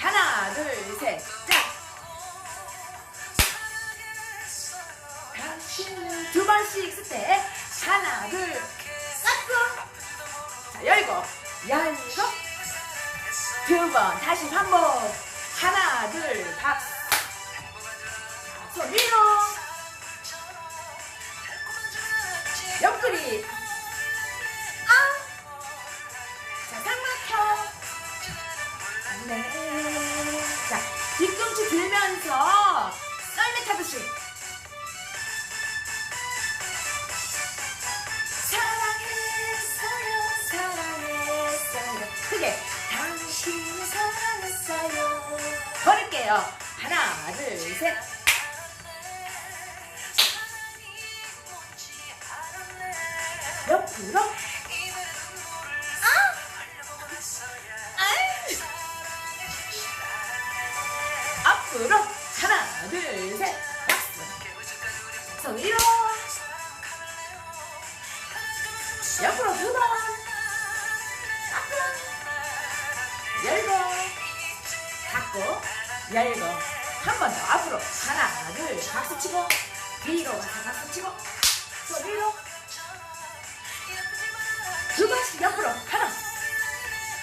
하나, 둘, 셋. 자. 당신을 두 번씩 스텝. 하나, 둘, 싹. 자, 열고, 열고. 두 번, 다시 반복. 하나, 둘, 박수. 자, 손 위로. 옆구리. 걸을게요. 하나, 둘, 셋. 옆으로. 앞으로. 하나 둘 셋. 박수. 손 위로. 옆으로 두 번. 앞으로. 열고 닫고 열고 한번 더. 앞으로 하나 둘 박수 치고. 뒤로 가서 박수 치고. 손 위로. 두 번씩 옆으로. 하나.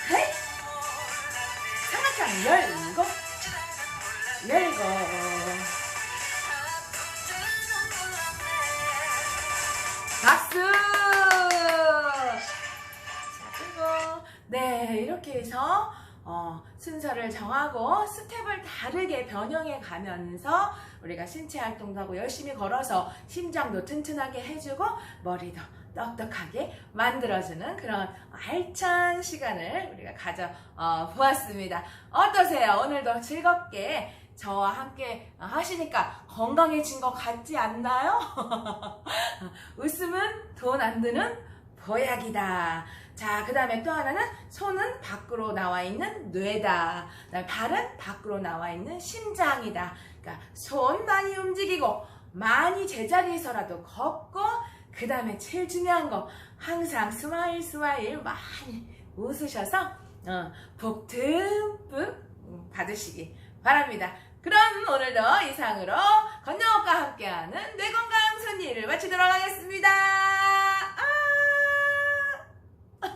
셋 상하탕 열고. 열고. 박수! 자 그리고 네 이렇게 해서 어, 순서를 정하고 스텝을 다르게 변형해 가면서 우리가 신체 활동도 하고 열심히 걸어서 심장도 튼튼하게 해주고 머리도 똑똑하게 만들어주는 그런 알찬 시간을 우리가 가져 어, 보았습니다. 어떠세요? 오늘도 즐겁게 저와 함께 하시니까 건강해진 것 같지 않나요? 웃음은 돈 안 드는 보약이다. 자, 그 다음에 또 하나는 손은 밖으로 나와 있는 뇌다. 발은 밖으로 나와 있는 심장이다. 그러니까 손 많이 움직이고 많이 제자리에서라도 걷고 그 다음에 제일 중요한 거 항상 스마일 스마일 많이 웃으셔서 어, 복 듬뿍 받으시기 바랍니다. 그럼 오늘도 이상으로 건강업과 함께하는 뇌건강 순위를 마치도록 하겠습니다.